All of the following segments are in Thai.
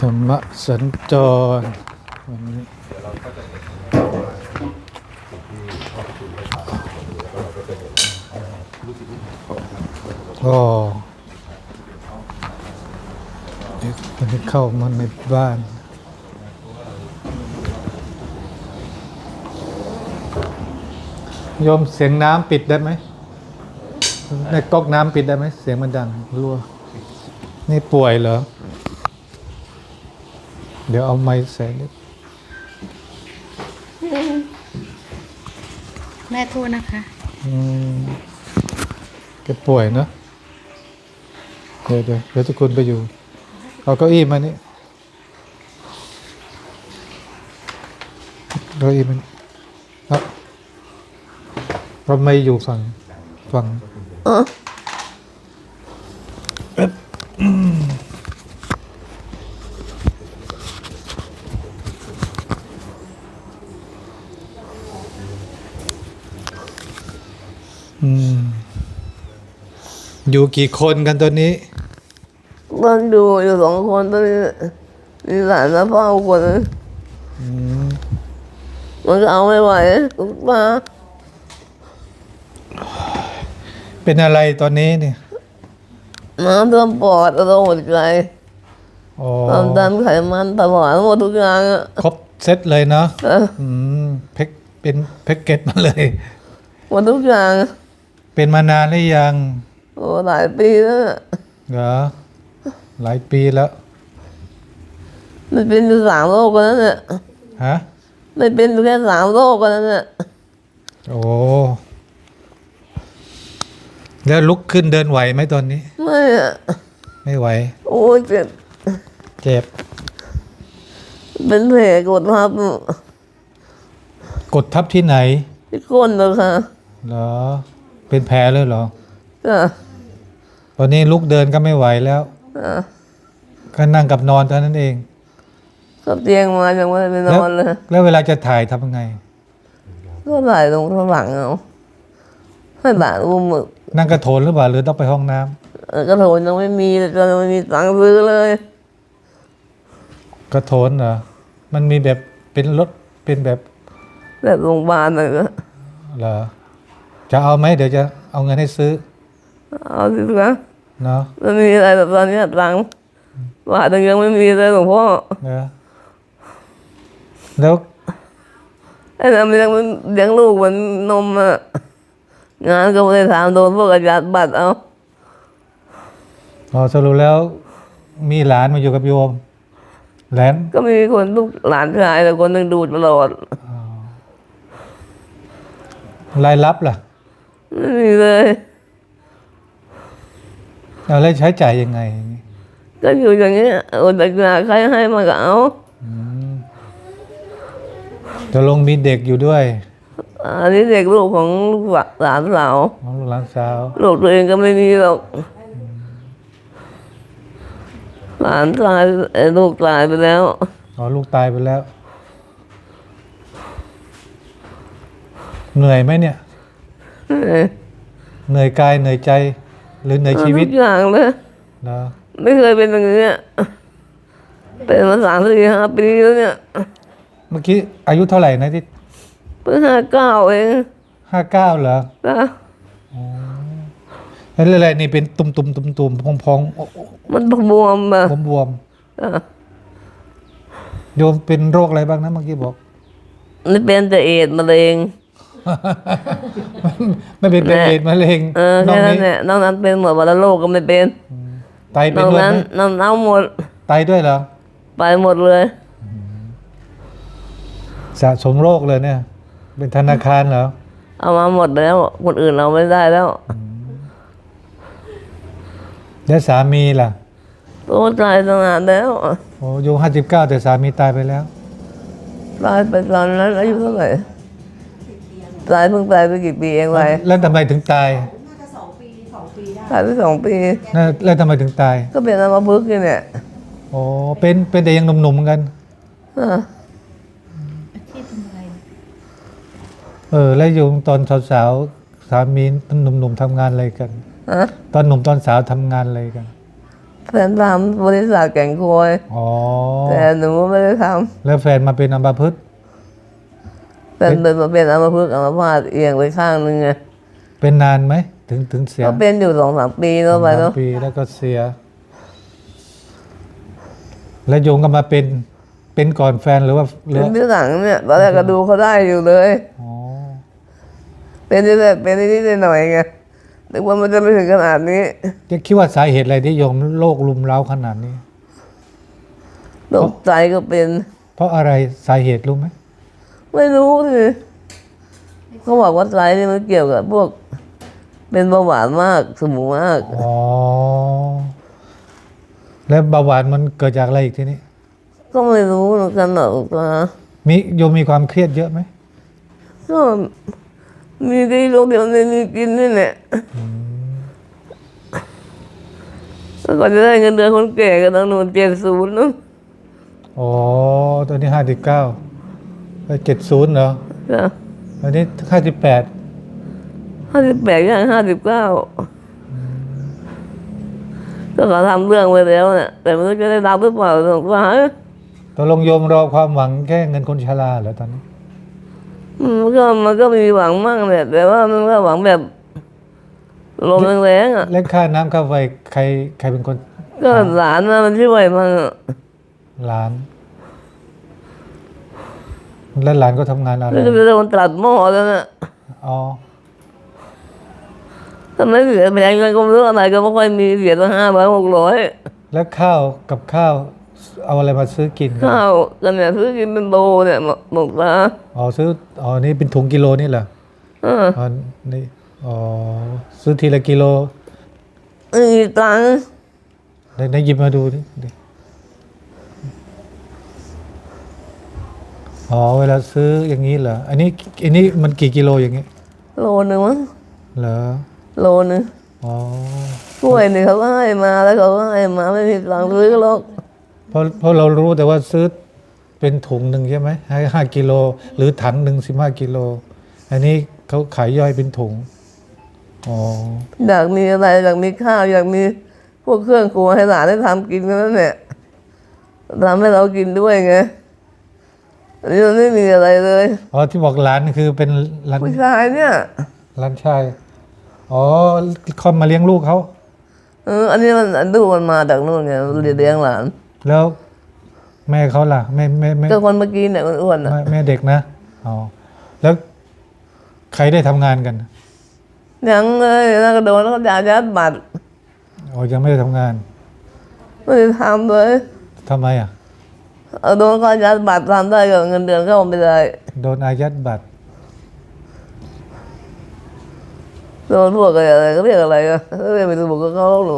ธรรมสัญจรวันนี้ก็เด็กนที่เข้ามาในบ้านโยมเสียงน้ำปิดได้ไหม ในก๊อกน้ำปิดได้ไหม เสียงมันดังรั่ว นี่ป่วยเหรอ เดี๋ยวเอาไม้ใส่นิดแม่โทษนะคะ อืมแกป่วยเนอะเดี๋ยวเดี๋ยวเดี๋ยวทุกคนไปอยู่ เอาเก้าอี้มานี่เก้าอี้มันครับเราไม่อยู่ฝั่งฝั่งเอ๊ะอืมอื อยู่กี่คนกันตัวนี้มันดูอยู่สองคนตอนนี้มีหลานและพ่อคนนึงอืมมันก็เอาไม่ไหวทุกมาเป็นอะไรตอนนี้เนี่ยน้ำท่วมปอดเราหมดใจอ๋อความดันไขมันตลอดหมดทุกอย่างอะ ครบเซตเลยเนาะเอออื มแพ็คเป็นแพ็กเกจมาเลย หมดทุกอย่าง เป็นมานานหรือยัง โอ้หลายปีแล้วอะเหรอหลายปีแล้ว มันเป็นอยู่สามโรคกันนั่นแหละฮะไม่เป็นอยู่แค่สามโรคกันนั่นแหละโอ้ แล้วลุกขึ้นเดินไหวไหมตอนนี้ ไม่อะไม่ไหว โอ้ยเจ็บเจ็บ เป็นแผลกดทับกดทับที่ไหน ที่ก้นเลยค่ะ เหรอ เป็นแผลเลยเหรอ จ้ะต อนนี้ลุกเดินก็ไม่ไหวแล้วอะก็นั่งกับนอนเท่านั้นเอง ขับเตียงมายังไม่ได้ไปนแล้วอนเลยแล้วเวลาจะถ่ายทำยังไง ก็ไหลลงข้างหลังเอาให้บาดอุ้มมือนั่งกระโถนหรือเปล่าหรือต้องไปห้องน้ำเออกระโถนยังไม่มีเลยจะไม่มีตังค์ซื้อเลย กระโถนเหรอมันมีแบบเป็นรถเป็นแบบแบบโรงพยาบาลน่ะก็เหรอจะเอาไหมเดี๋ยวจะเอาเงินให้ซื้อเอาสิคะ เนาะมันมีอะไรแบบตอนเนี้ยตังค์บาทยังไม่มีเลยหลวงพ่อเนอะแล้วไอ้นั่นมันยังเลี้ยงลูกมันนมอะงานก็ไม่ได้ทำโดนพวกอาจารย์บัตรเอาพอสรุปแล้ว มีหลานมาอยู่กับโยมหลานก็มีคนลูกหลานชายแต่คนหนึ่งดูดตลอดรายรับล่ะไม่มีเลย เอาแล้วใช้จ่ายยังไงก็อยู่อย่างเงี้ยโอนแต่งานใครให้มาก็เอาจะลงมีเด็กอยู่ด้วยอันนี้เด็กลูกของลูกหลานสาวของลูกหลานสาวลูกตัวเองก็ไม่มีหรอกหลานตายเอ่อลูกตายไปแล้ว อ๋อลูกตายไปแล้ว เหนื่อยไหมเนี่ยเออเหนื่อยกายเหนื่อยใจ หรือเหนื่อยชีวิตทุกอย่างเลยเนาะไม่เคยเป็นอย่างนี้เป็นมาสามสี่ห้าปีแล้วเนี่ย เมื่อกี้อายุเท่าไหร่นะที่เพิ่งห้าเก้าเองห้าเก้าเหรอนะแล้วอะไรนี่เป็นตุ่มตุ่มตุ่มตุ่มพองพองมันบวมอะบวมบวมอะๆโยมเป็นโรคอะไรบ้างนะเมื่อกี้บอกนี่เป็นแต่เอดส์มะเร็ง ไม่เป็นเป็นแม่เอดส์มะเร็งเออน้อแค่งนั้นนี้แหละนอกนั้นเป็นหมดวันละโรคก็ไม่เป็นไตเป็นนอกด้วยนั้นไหมน้ำเน่าหมดไตด้วยเหรอไปหมดเลย สะสมโรคเลยเนี่ย เป็นธนาคารเหรอเอามาหมดแล้วคนอื่นเอาไม่ได้แล้วแล้วสามีล่ะโตตายตั้งนานแล้วโอ้โยห้าสิบเก้าแต่สามีตายไปแล้วตายไปตอนนั้นอายุเท่าไหร่ ตายเพิ่งตายไปกี่ปีเองไว้แล้วทำไมถึงตายตายไปสองปี น่าแล้วทำไมถึงตาย ก็เป็นอัมพฤกษ์นี่เนี่ยโอ้เป็นเป็นแต่ยังหนุ่มๆเหมือนกันอะที่ทำอะไรเออแล้วโยมตอนสาวๆสามีหนุ่มๆทำงานอะไรกัน ฮะตอนหนุ่มตอนสาวทำงานอะไรกันแฟนทำบริษัทแก่งคอยอ๋อแต่หนูไม่ได้ทแล้วแฟนมาเป็นอัมพฤกษ์ำแฟนเป็นมาเป็นอัมพฤกษ์อัมพาตเอียงไปข้างนึงไงเป็นนานไหมถึงถึงเสียก็เป็นอยู่สองสามปีแล้วไปสแล้อวงปีแล้วก็เสีย แล้วโยงก็มาเป็นเป็นก่อนแฟนหรือว่าหรือเป็นที่หลังเนี่ยตอนแรกก็ดูเขาได้อยู่เลยอ๋อเป็นที่แรกเป็นนิดๆหน่อยๆไงนึกว่ามันจะไม่ถึงขนาดนี้จะคิดว่าสาเหตุอะไรที่โยมโรคลุมเร้าขนาดนี้ตกใจก็เป็น เพราะอะไรสาเหตุรู้ไหม ไม่รู้สิเขาบอกว่าไตนี่มันเกี่ยวกับพวก เป็นเบาหวานมากสมูมาก อ๋อ แล้วเบาหวานมันเกิดจากอะไรอีกทีนี้ ก็ไม่รู้เหมือนกันหรอกตามีโยมมีความเครียดเยอะไหมก็มีที่โรงเดียวในมีกินนี่แหละแล้วก็จะได้เงินเดือนคนแก่ก็ต้องนวนเจ็ดศูนย์นะอ๋อตัวนี้ห้าสิบเก้า เจ็ดศูนย์เหรอจ้ะอันนี้ห้าสิบแปดห้าสิบแปดย่างห้าสิบเก้าก็เขาทำเรื่องไว้แล้วเนี่ยแต่ไม่รู้จะได้รับหรือเปล่าสงสารตกลงโยมรอความหวังแค่เงินคนชราเหรอตอนนี้มันก็มันก็มีหวังมั่งแหละแต่ว่ามันก็หวังแบบลมแรงๆอะ เล็กค่าน้ำค่าไฟใครใครเป็นคนก็หลานนะมันช่วยมันอะ หลาน แล้วหลานก็ทำงานอะไร แล้วก็เป็นคนตัดหม้อแล้วน่ะอ๋อ ทำไมเหลือแพงเงินก็ไม่รู้อะไรก็ไม่ค่อยมีเหลือตั้งห้าร้อยหกร้อยแล้วข้าวกับข้าวเอาอะไรมาซื้อกินกันข้าวกันเนี่ยซื้อกินเป็นโลเนี่ยหมกหมกปลาอ๋อซื้อ อ๋อ นี่เป็นถุงกิโลนี่เหรอเอออ๋อนี่ อ๋อ ซื้อทีละกิโลไม่มีตังค์ได้ได้หยิบมาดูดิ อ๋อเวลาซื้ออย่างนี้เหรออันนี้อันนี้มันกี่กิโลอย่างนี้โลนึงมั้งเหรอโลนึงอ๋อกล้วยนี่เขาก็ให้มาแล้วเขาก็ให้มาไม่มีตังค์ซื้อหรอกเพราะเพราะเรารู้แต่ว่าซื้อเป็นถุงหนึ่งใช่ไหมให้ห้ากิโล หรือถังหนึ่งสิบห้ากิโล อันนี้เขาขายย่อยเป็นถุงอ๋ออยากมีอะไรอยากมีข้าวอยากมีพวกเครื่องครัวให้หลานได้ทำกินนั่นแหละทำให้เรากินด้วยไง อันนี้มันไม่มีอะไรเลยอ๋อที่บอกร้านคือเป็นร้านผู้ชายเนี่ยร้านชายอ๋อเขามาเลี้ยงลูกเขาเอออันนี้มันอันดูมันมาจากนู่นไงเลี้ยงหลาน แล้วแม่เขาล่ะแม่แม่แม่ก็คนเมื่อกี้เนี่ยอ้วนๆอะแม่แม่เด็กนะอ๋อแล้วใครได้ทำงานกันยังเลยแล้วก็โดนแล้วก็ยายัดบัตรอ๋อยังไม่ได้ทำงาน ไม่ได้ทำเลยทำไมอะเอา โดนเขายัดบัตรทำได้ก็เงินเดือนเข้าไม่ได้ โดนอายัดบัตร โดนพวกอะไรก็เรียกอะไรอะเรียกไปดูบอกก็เขาหนู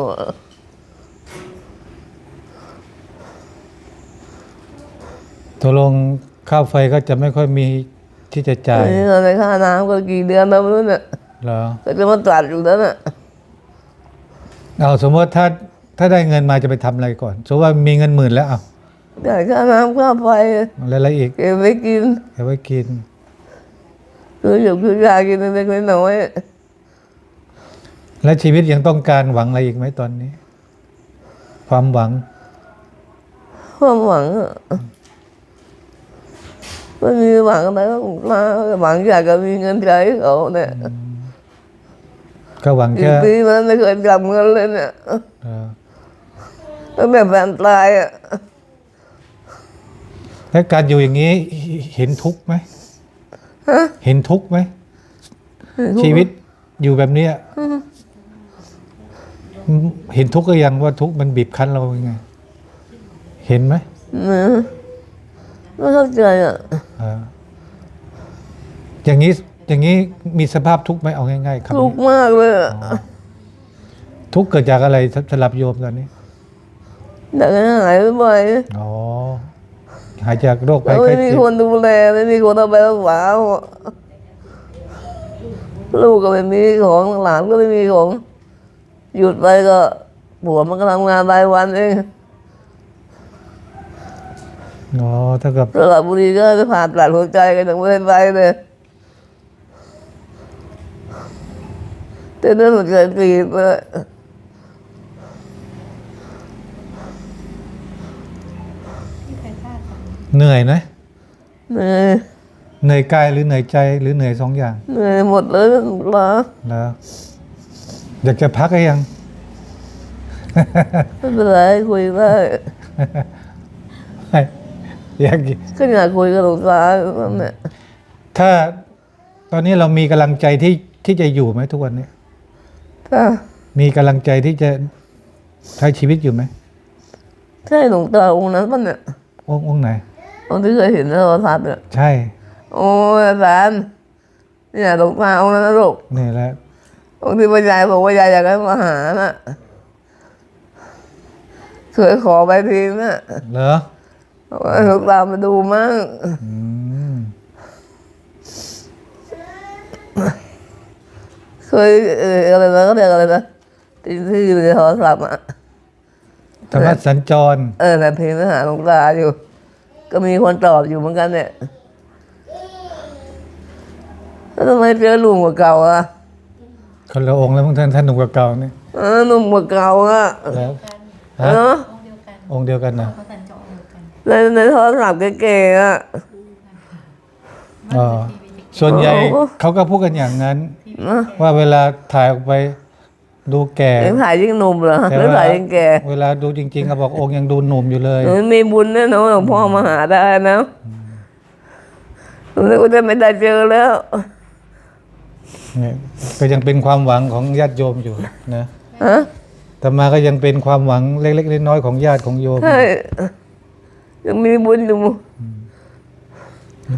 ตกลงค่าไฟก็จะไม่ค่อยมีที่จะจ่ายอันนี้เงินในค่าน้ำก็กี่เดือนแล้วไม่รู้เนี่ยเหรอก็จะมาตัดอยู่นั้นน่ะเอาสมมติถ้าถ้าได้เงินมาจะไปทำอะไรก่อน สมมติว่ามีเงินหมื่นแล้วเอา จ่ายค่าน้ำค่าไฟแล้วอะไรอีกเก็บไว้กินเอาไว้กินคืออยู่คือยากินเล็กๆน้อยแล้วชีวิตยังต้องการหวังอะไรอีกไหมตอนนี้ ความหวังๆความหวังอะไม่มีหวังอะไรก็มาหวังอยากจะมีเงินใช้เขาเนี่ยก็หวังกี่แค่ปีมันไม่เคยจับเงินเลยเนี่ยเออตั้งแต่แฟนตายอะ แล้วการอยู่อย่างนี้เห็นทุกข์ไหมเห็นทุกข์ไหมชีวิตอยู่แบบเนี้ยเห็นทุกข์ก็ยังว่าทุกข์มันบีบคั้นเรายังไง เห็นไหมเนอะไม่เข้าใจอะเอออย่างนี้อย่างนี้มีสภาพทุกข์ไหมเอาง่ายๆครับทุกข์มากเลยอะทุกข์เกิดจากอะไรสำหรับโยมตอนนี้อยากให้หายบ่อยอ๋อ หายจากโรคๆภัแล้ยวไข้ไม่มีเจ็บคนดูแล ไม่มีคนเอาไปรักษาลูกก็ไม่มีของหลานก็ไม่มีของ หยุดไปก็ผัวมันก็ทำงานรายวันเองอ๋อเท่ากับสระบุรีก็จะผ่าตัดหัวใจกันอย่างไม่ได้ไปเลยแต่เรื่องหัวใจตีบเลยที่ใครฆ่ากัน เหนื่อยไหมเหนื่อยเหนื่อยกายหรือเหนื่อยใจหรือเหนื่อยสองอย่าง เหนื่อยหมดเลยหลวงตาแล้วอยากจะพักหรือยังไม่เป็นไรคุยได้ไม่อยากก็อยากคุยกับหลวงตานั่นแหละถ้าตอนนี้เรามีกำลังใจที่ที่จะอยู่ไหมทุกวันนี้ถ้ามีกำลังใจที่จะใช้ชีวิตอยู่ไหมใช่หลวงตาองค์นั้นป่ะเนี่ยองค์องค์ไหน องค์ที่เคยเห็นในโทรทัศน์เนี่ยใช่โอ้ยอาจารย์เนี่ยหลวงตาองค์นั้นนะลูกนี่แหละองค์ที่พ่อยายบอกว่ายายอยากให้มาหาน่ะเคยขอไปทีน่ะเหรอบอกว่าหลวงตามาดูมั่งอืมเคยเอออะไรนะก็เรียกอะไรนะที่ที่ในโทรศัพท์อะธรรมะสัญจร เออแต่เพลงหาหลวงตาอยู่ ก็มีคนตอบอยู่เหมือนกันเนี่ยแล้วทำไมเจอหนุ่มกว่าเก่าอะคนละองค์แล้วมึงท่านท่านหนุ่มกว่าเก่านี่เออหนุ่มกว่าเก่าอะแล้วเอฮะอองค์เดียวกันองค์เดียวกันนะเขาสัญจรเดียวกันในในโทรศัพท์เก๋ๆอะอ๋อส่วนใหญ่โอ้เขาก็พูดกันอย่างนั้นนะว่าเวลาถ่ายออกไป ดูแก่ยังถ่ายยิ่งหนุ่มเหรอแต่หรือว่าถ่ายยิ่งแก่ เวลาดูจริงๆเขาบอกองค์ยังดูหนุ่มอยู่เลยหนูมีบุญแน่นอนหลวงพ่อมาหาได้นะหนูนึกว่าจะไม่ได้เจอแล้วเนี่ยก็ยังเป็นความหวังของญาติโยมอยู่นะฮะแต่มาก็ยังเป็นความหวังเล็กๆน้อยๆของญาติของโยม ใช่ ยังมีบุญอยู่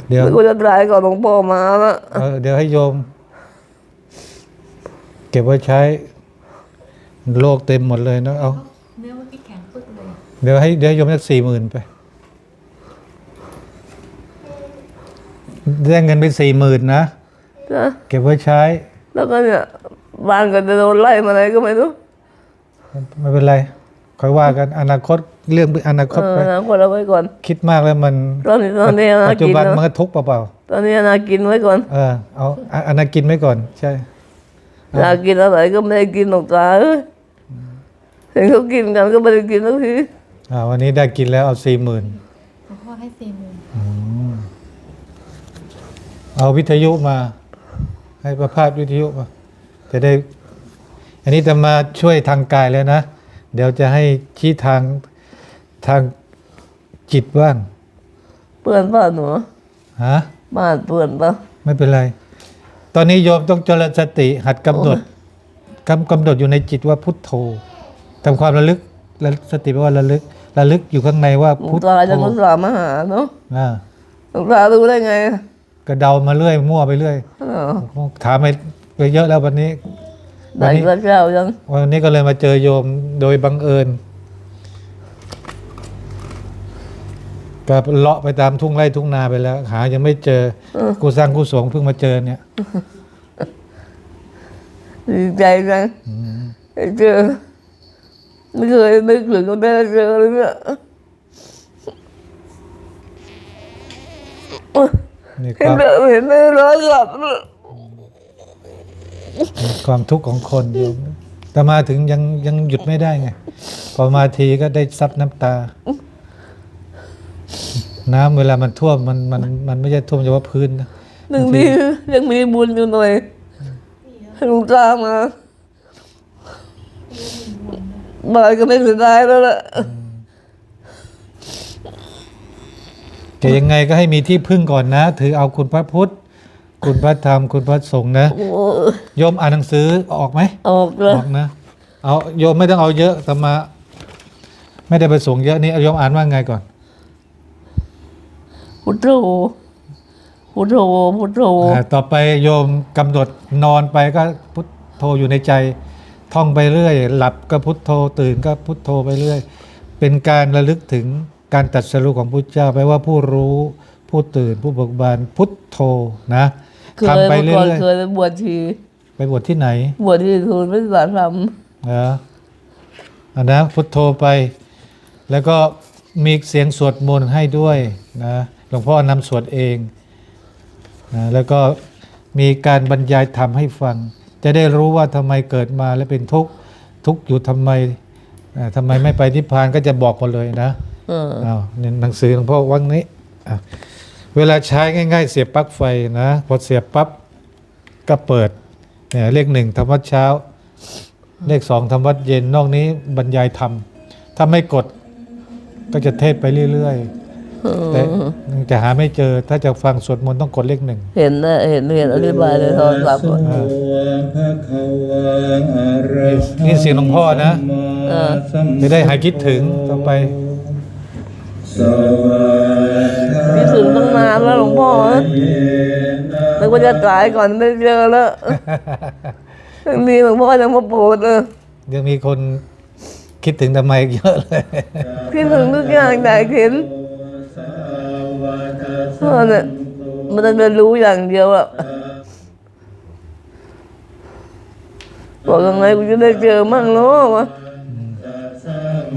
เดี๋ยวนึกว่าจะตายก่อนหลวงพ่อมาละเออเดี๋ยวให้โยม เก็บไว้ใช้ โลกเต็มหมดเลยเนอะเอาเนื้อเมื่อกี้แข็งปึ๊กเลยเดี๋ยวให้เดี๋ยวให้โยมสักสี่หมื่นไปได้เงินไปสี่หมื่นนะนะเก็บไว้ใช้ แล้วก็เนี่ยบ้านก็จะโดนไล่มาอะไรก็ไม่รู้ไม่เป็นไรค่อยว่ากันอนาคตเรื่องอนาคเอตอไปนะคนเอาไว้ก่อน คิดมากแล้วมันตอนนี้ตอนนี้นาปัจจุกินบันนะมันก็ทุกข์เปล่าตอนนี้นากินไว้ก่อนๆเออเอาอะอนากินไว้ก่อน ใช่นากินอะไรก็ไม่ได้กินหรอกตาเอ้ย เห็นเขากินกันก็ไม่ได้กินสักทีอ่าวันนี้ได้กินแล้วเอาสี่หมื่นหลวงพ่อให้สี่หมื่นเอาวิทยุมา ให้ประพาสวิทยุมาจะได้ อันนี้จะมาช่วยทางกายแล้วนะ เดี๋ยวจะให้ชี้ทางทางจิตบ้าง เปื่อนป่ะหนูฮะบ้านเปื่อนป่ะไม่เป็นไร ตอนนี้โยมต้องเจริญสติหัดกำหนดกำกำหนดอยู่ในจิตว่าพุทโธ ทำความระลึกระสติแปลว่าระลึกระลึกอยู่ข้างในว่าหลวพุงทตาโธจะมุสามาหาเนาะอ่าหลวงตารู้ได้ไงก็เดามาเรื่อยมั่วไปเรื่อยเออถามไปไปเยอะแล้ววันนี้ ได้พระเจ้ายังวันนี้ก็เลยมาเจอโยมโดยบังเอิญก็เลาะไปตามทุ่งไร่ทุ่งนาไปแล้ว หายังไม่เจอ กูสร้างกูสงเพิ่งมาเจอเนี่ย ดีใจจังได้เจอ ไม่เคยนึกถึงก็ได้เจอเลยเนี่ยนี่คเห็นวามเดินเห็นได้ร้อยหลับความทุกข์ของคนโยมแต่มาถึงยังยังหยุดไม่ได้ไง พอมาทีก็ได้ซับน้ำตา น้ำเวลามันท่วมมันมันมันไม่ใช่ท่วมเฉพาะพื้นนะ หนึ่งทียังมีบุญอยู่หน่อยให้หลวงตามา บายก็ไม่เสียดายแล้วล่ะแต่ยังไงก็ให้มีที่พึ่งก่อนนะ ถือเอาคุณพระพุทธ คุณพระธรรม คุณพระสงฆ์นะโอ้โยมอ่านหนังสือออกไหมออกเลอยอกนะ เอาโยมไม่ต้องเอาเยอะแต่มา ไม่ได้ไปส่งเยอะนี่เอาโยมอ่านว่าไงก่อนพุทโธพุทโธพุทโธอ่าต่อไปโยมกำหนดนอนไปก็พุทโธอยู่ในใจ ท่องไปเรื่อย หลับก็พุทโธตื่นก็พุทโธไปเรื่อย เป็นการระลึกถึงการตรัดสรุของพุทธเจ้าแปลว่าผู้รู้ผู้ตื่นผู้เบิกบานพุทโธนะเคยทำไปเมื่อเรื่ก่อนอยเคยไปบวชชีๆไปบวชที่ไหน บวชที่ศูนย์ปฏิบัติธรรมเหรออันนะพุทโธไป แล้วก็มีเสียงสวดมนต์ให้ด้วยนะหลวงพ่อนำสวดเองนะแล้วก็มีการบรรยายธรรมให้ฟัง จะได้รู้ว่าทำไมเกิดมาแล้วเป็นทุกข์ทุกข์อยู่ทำไมอ่าทำไมไม่ไปนิพพานก็จะบอกหมดเลยนะเอออ้าวนี่หนังสือหลวงพ่อวังนี้อะเวลาใช้ง่าย ๆ เสียบปลั๊กไฟนะพอเสียบปั๊บก็เปิดเนี่ยเลขหนึ่งทำวัดเช้า เลขสองทำวัดเย็นนอกนี้บรรยายธรรมถ้าไม่กดก็จะเทศไปเรื่อย ๆ แต่จะหาไม่เจอถ้าจะฟังสวดมนต์ต้องกดเลขหนึ่งเห็นนะเห็นเห็นอธิบายในโทรศัพท์นี่เสียงหลวงพ่อนะเออจะได้หายคิดถึงต่อไปพี่ถึงตั้งนานแล้วหลวงพ่อนะนึกว่าจะตายก่อนได้เจอแล้วยังมีหลวงพ่อยังมาโปรดเลยยังมีคนคิดถึงทำไมอีกเยอะเลย คิดถึงทุกอย่างอยากเห็นพ่อ เนี่ยมันจะเป็นรู้อย่างเดียวอะบอกยังไงกูจะได้เจอมั่งเนาะวะ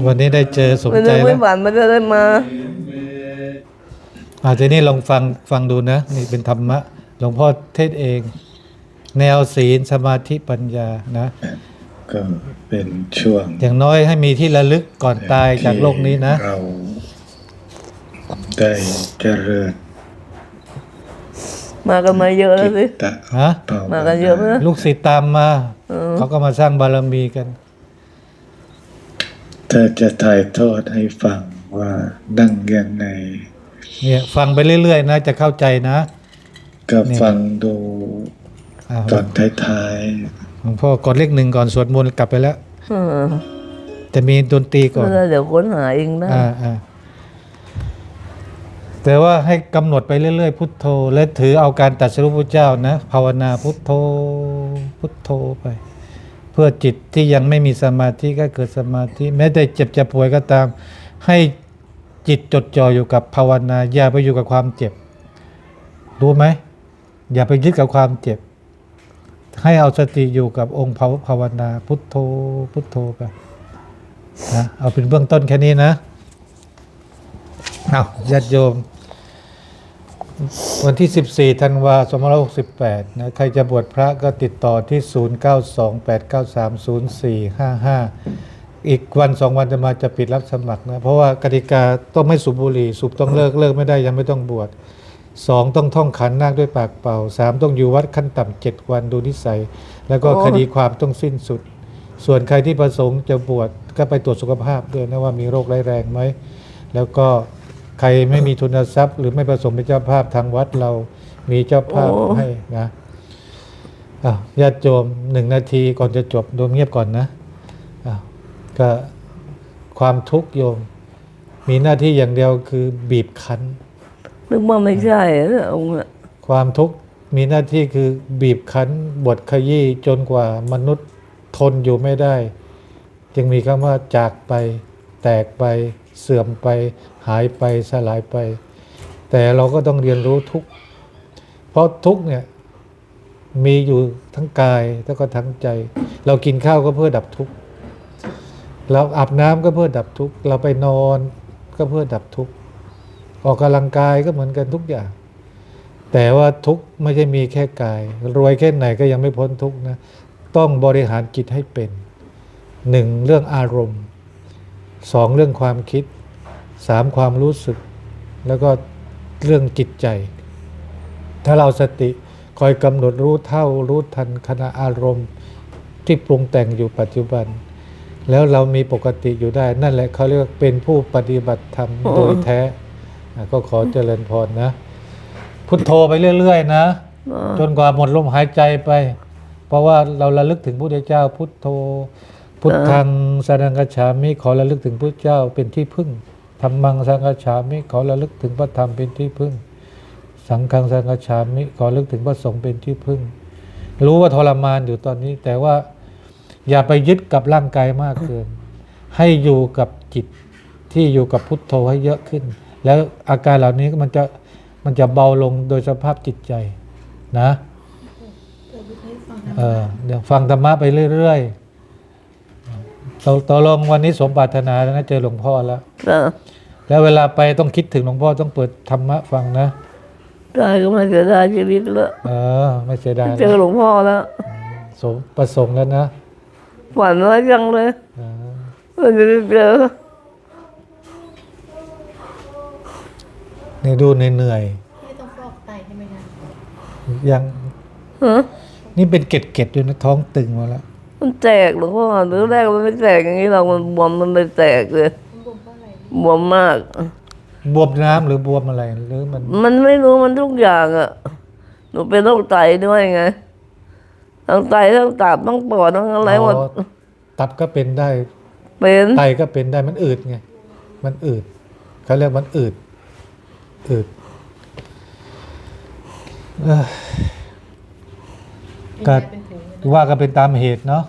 วันนี้ได้เจอสมไม่ใจนึกแล้ไม่วฝันมันจะได้มาอาทีนี้ลองฟังฟังดูนะ นี่เป็นธรรมะ หลวงพ่อเทศเอง แนวศีลสมาธิปัญญานะ ก็เป็นช่วงอย่างน้อยให้มีที่ระลึกก่อนตายจากโลกนี้นะ ที่เราได้เจริญ มากันมาเยอะแล้วสิตะฮะภาวมากันเยอะไหมลูกศิษย์ตามมาเขาก็มาสร้างบารมีกันถ้าจะถ่ายทอดให้ฟังว่านั่งยังไง เนี่ยฟังไปเรื่อยๆนะจะเข้าใจนะก็ฟังดูอ้าวตอนท้ายหลวงพ่อกดเลขหนึ่งก่อนสวดมนต์กลับไปแล้ว เออจะมีดนตรีก่อน แล้วเดี๋ยวค้นหาเองได้ อ่าอ่า แต่ว่าให้กำหนดไปเรื่อยๆ พุทโธ และถือเอาการตัดสรุปพระเจ้านะ ภาวนาพุทโธพุทโธไป เพื่อจิตที่ยังไม่มีสมาธิก็เกิดสมาธิ แม้แต่เจ็บจะป่วยก็ตาม ให้จิตจดจ่ออยู่กับภาวนาอย่าไปอยู่กับความเจ็บ รู้ไหม อย่าไปยึดกับความเจ็บ ให้เอาสติอยู่กับองค์ภาวนาพุทโธพุทโธไปนะเอาเป็นเบื้องต้นแค่นี้นะเอาญาติโยม วันที่ 14ธันวาคม2568 นะ ใครจะบวชพระก็ติดต่อที่ 0928930455 อีกวันสองวันจะมาจะปิดรับสมัครนะ เพราะว่ากติกาต้องไม่สูบบุหรี่ สูบต้องเลิก เลิกไม่ได้ยังไม่ต้องบวชสองต้องท่องขันนาคด้วยปากเป่าสามต้องอยู่วัดขั้นต่ำเจ็ดวันดูนิสัย แล้วก็โอ้คดีความต้องสิ้นสุด ส่วนใครที่ประสงค์จะบวชก็ไปตรวจสุขภาพด้วยนะว่ามีโรคร้ายแรงไหม แล้วก็ ใครไม่มีทุนทรัพย์ หรือไม่ประสงค์เป็นเจ้าภาพทางวัดเรามีเจ้าภาพให้นะอ้าวญาติโยมหนึ่งนาทีก่อนจะจบโดมเงียบก่อนนะอ้าวก็ความทุกข์โยม มีหน้าที่อย่างเดียวคือบีบคั้นนึกว่าไม่ใช่นะองค์อะความทุกข์มีหน้าที่คือบีบคั้นบดขยี้จนกว่ามนุษย์ทนอยู่ไม่ได้ จึงมีคำว่าจากไปแตกไป เสื่อมไปหายไปสลายไป แต่เราก็ต้องเรียนรู้ทุกเพราะทุกเนี่ยมีอยู่ทั้งกายแล้วก็ทั้งใจ เรากินข้าวก็เพื่อดับทุกข์เราอาบน้ำก็เพื่อดับทุกข์เราไปนอนก็เพื่อดับทุกข์ออกกำลังกายก็เหมือนกันทุกอย่าง แต่ว่าทุกข์ไม่ใช่มีแค่กาย รวยแค่ไหนก็ยังไม่พ้นทุกข์นะต้องบริหารจิตให้เป็นหนึ่งเรื่องอารมณ์ สองเรื่องความคิดสามความรู้สึก แล้วก็เรื่องจิตใจ ถ้าเราสติคอยกำหนดรู้เท่ารู้ทันขณะอารมณ์ที่ปรุงแต่งอยู่ปัจจุบัน แล้วเรามีปกติอยู่ได้ นั่นแหละเขาเรียกเป็นผู้ปฏิบัติธรรมโดยแท้ ก็ขอเจริญพรนะ พุทโธไปเรื่อยๆนะ จนกว่าหมดลมหายใจไป เพราะว่าเราระลึกถึงพระพุทธเจ้าพุทโธ พุทธังสรังกจฉามิขอระลึกถึงพระเจ้าเป็นที่พึ่งธรรมังสังกจฉามิขอระลึกถึงพระธรรมเป็นที่พึ่ง สังฆังสังกจฉามิขอระลึกถึงพระสงฆ์เป็นที่พึ่ง รู้ว่าทรมานอยู่ตอนนี้ แต่ว่าอย่าไปยึดกับร่างกายมากเกิน ให้อยู่กับจิตที่อยู่กับพุทโธให้เยอะขึ้น แล้วอาการเหล่านี้มันจะมันจะเบาลงโดยสภาพจิตใจนะเออเดี๋ยวฟังธรรมะไปเรื่อย ๆ ตกตกลงวันนี้สมปรารถนาแล้วนะเจอหลวงพ่อแล้วก็แล้วเวลาไปต้องคิดถึงหลวงพ่อต้องเปิดธรรมะฟังนะตายก็ไม่เสียดายชีวิตแล้วเออไม่เสียดายเจอหลวงพ่อแล้วสมประสงค์แล้วนะฝันไว้จังเลยเออว่าจะได้เจอนี่ดูเหนื่อยพี่ต้องฟอกไตใช่ไหมคะๆยังฮะนี่เป็นเกล็ดๆอยู่นะท้องตึงมาแล้ว มันแตกหรือว่าหรือแรกมันไม่แตกอย่างนี้เรามันบวมมันเลยแตกเลยมันบวมเพราะอะไรบวมมาก บวมน้ำหรือบวมอะไรหรือมันมันไม่รู้มันทุกอย่างอะ หนูเป็นโรคไตด้วยไงทั้งไตทั้งตับทั้งปอดทั้งอะไรหมดอ๋อตับก็เป็นได้เป็นไตก็เป็นได้มันอืดไง มันอืดเขาเรียกมันอืดอืดเอ้อเป็นก็ยาเป็นถุงเลยนะ ว่ากันเป็นตามเหตุเนาะ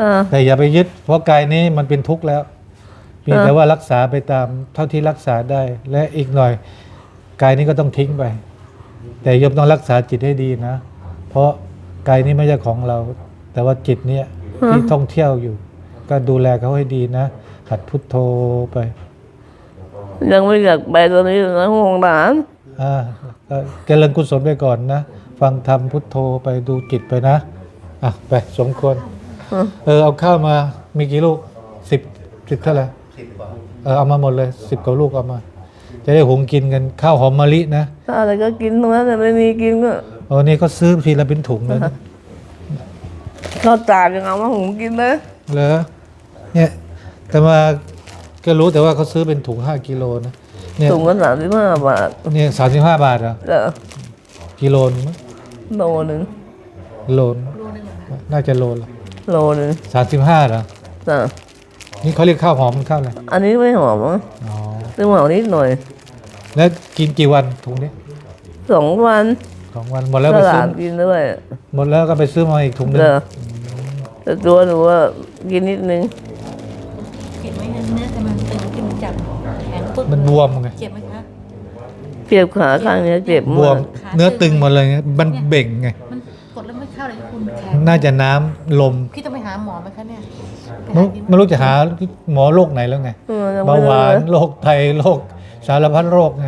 อ่าแต่อย่าไปยึด เพราะกายนี้มันเป็นทุกข์แล้วเพียงอ่าแต่ว่ารักษาไปตามเท่าที่รักษาได้ และอีกหน่อยกายนี้ก็ต้องทิ้งไป แต่โยมต้องรักษาจิตให้ดีนะ เพราะกายนี้ไม่ใช่ของเรา แต่ว่าจิตเนี่ยที่ท่องเที่ยวอยู่ ก็ดูแลเขาให้ดีนะหัดพุทโธไป ยังไม่อยากไปตอนนี้นะห่วงหลานอ่าก็เจริญกุศลไปก่อนนะ ฟังธรรมพุทโธไปดูจิตไปนะ อะไปสมควร เออเอาข้าวมามีกี่ลูกสิบสิบเท่าไหร่เออเอามาหมดเลยสิบกว่าลูกเอามา จะได้หุงกินกันข้าวหอมมะลินะถ้าอะไรก็กินตรงนั้นแต่ไม่มีกินก็โอ้นี่เขาซื้อทีละเป็นถุงเลยนะข้าวตากยังเอามาหุงกินเลยเหรอเนี่ยแต่มาก็รู้แต่ว่าเขาซื้อเป็นถุงห้ากิโลนะเนี่ยถุงละสามสิบห้าบาทเนี่ยสามสิบห้าบาทเหรอเด้อกิโลนึงมั้ยโลหนึ่งโลน น่าจะโลละโลหนึ่งสามสิบห้าเหรอจ้ะนี่เขาเรียกข้าวหอมมันข้าวอะไรอันนี้ไม่หอมมั้งอ๋อซื้อมาเอานิดหน่อย แล้วกินกี่วันถุงนี้สองวันสองวันหมดแล้วตไปซื้ลาอดกินด้วยหมดแล้วก็ไปซื้อมาอีกถุงหนึงเด้อแต่ตัวหนูว่ากินนิดนึงเจ็บไหมเนื้อเนื้อแต่มันตึงที่มันจับแข็งปึ๊กมันบวมไงเจ็บไหมคะเจ็บขาข้างเนี้ยเจ็บบวมามกเนื้อตึงหมดเลยไงมันเบ่งไง น่าจะน้ำลมพี่ต้องไปหาหมอไหมคะเนี่ยไปไม่หาที่ไม่รู้จะหาหมอโรคไหนแล้วไงเออยังเบาไม่หวานได้โรคไตโรคสารพัดโรคไง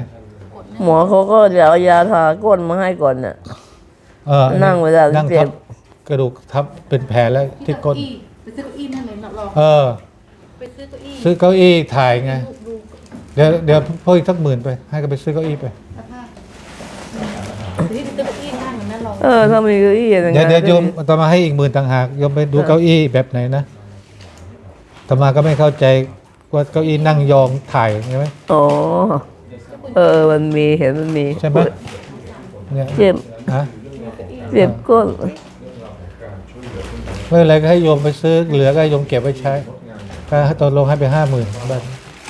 หมอเขาก็จะเอายาทาก้นมาให้ก่อนเนี่ย เออนั่งเวลานั่งเจ็ทับบ กระดูกทับเป็นแผลแล้วที่ก้น ไปซื้อเก้าอี้นั่นเลยลองเออ ไปซื้อเก้าอี้ซื้อเก้าอี้ถ่ายไง ดูเดี๋ยวเดี๋ยวเพิ่มอีกสักหมื่นไป ให้ก็ไปซื้อเก้าอี้ไป สภาพเดี๋ยวนี้ไปซื้อเก้าอี้นั่ง เหมือนนั้นลองเออถ้ามีเก้าอี้อย่างเดี๋ยวนั้นเดี๋ยวโยมอาตมาให้อีกหมื่นต่างหากโยมไปดูเก้าอี้แบบไหนนะอาตมาก็ไม่เข้าใจว่าเก้าอี้นั่งยองถ่ายใช่ไหมอ๋อเออมันมีเห็นมันมีใช่ไหมเนี่ยเจ็บฮะเจ็บก้นไม่เป็นไรก็ให้โยมไปซื้อเหลือก็ให้โยมเก็บไว้ใช้ก็ตกลงให้ไปห้าหมื่นบาท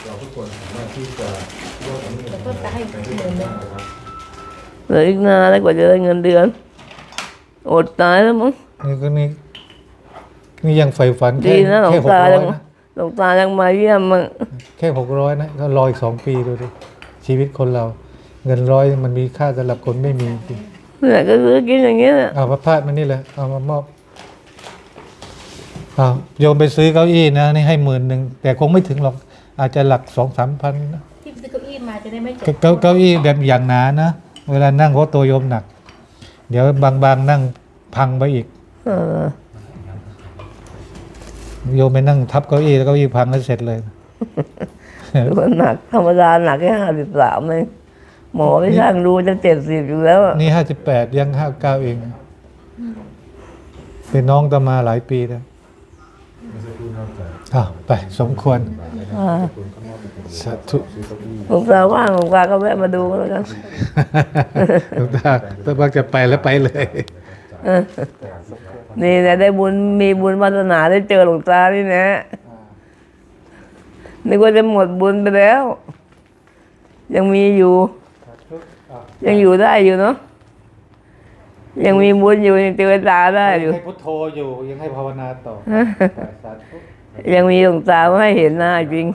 แล้วก็จะให้หมื่นหนึงเหลืออีกนานแล้วกว่าจะได้เงินเดือน อดตายแล้วมั้งนี่ก็นี่นี่ยังใฝ่ฝันแค่ดีนะหลวแค่งหกตาร้อยัยงนะหลวงตายังมาเยี่ยมมั้งแค่หกร้อยนะก็รออีกสองปีดูดิชีวิตคนเรา เงินร้อยมันมีค่าสำหรับคนไม่มีจริงเนี่ยก็ซื้อกินอย่างเงี้ยเนี่ยเอาพระพาดมานี่เลยเอามามอบเอาโยมไปซื้อเก้าอี้นะนี่ให้หมื่นหนึ่งแต่คงไม่ถึงหรอก อาจจะหลักสองสามพันนะ ที่ไปซื้อเก้าอี้มาจะได้ไม่เจ็บเก้าเก้าอี้แบบอย่างหนานะ เวลานั่งเพราะตัวโยมหนัก เดี๋ยวบางๆนั่งพังไปอีกเออโยมไปนั่งทับเก้าอี้แล้วเก้าอี้พังแล้วเสร็จเลย มันหนักธรรมดาหนักแค่ห้าสิบสามเองหมอไม่ช่างดูจะเจ็ดสิบอยู่แล้วอะนี่ห้าสิบแปดยังห้าเก้าเอง เป็นน้องตามาหลายปีแล้วอ้าวไปสมควร อ่า สาธุหลวงตาว่างหลวงตาก็แวะมาดูกันแล้วกันหลวงตาถ้าบักจะไปแล้วไปเลยนี่นะได้บุญมีบุญวาสนาได้เจอหลวงตานี่นะนึกว่าจะหมดบุญไปแล้ว ยังมีอยู่ ยังอยู่ได้อยู่เนาะยังมีบุญอยู่ยังเจอตาได้อยู่ให้พุทโธอยู่ยังให้ภาวนาต่อสาธุยังมีหลวงตามาให้เห็นหน้าจริง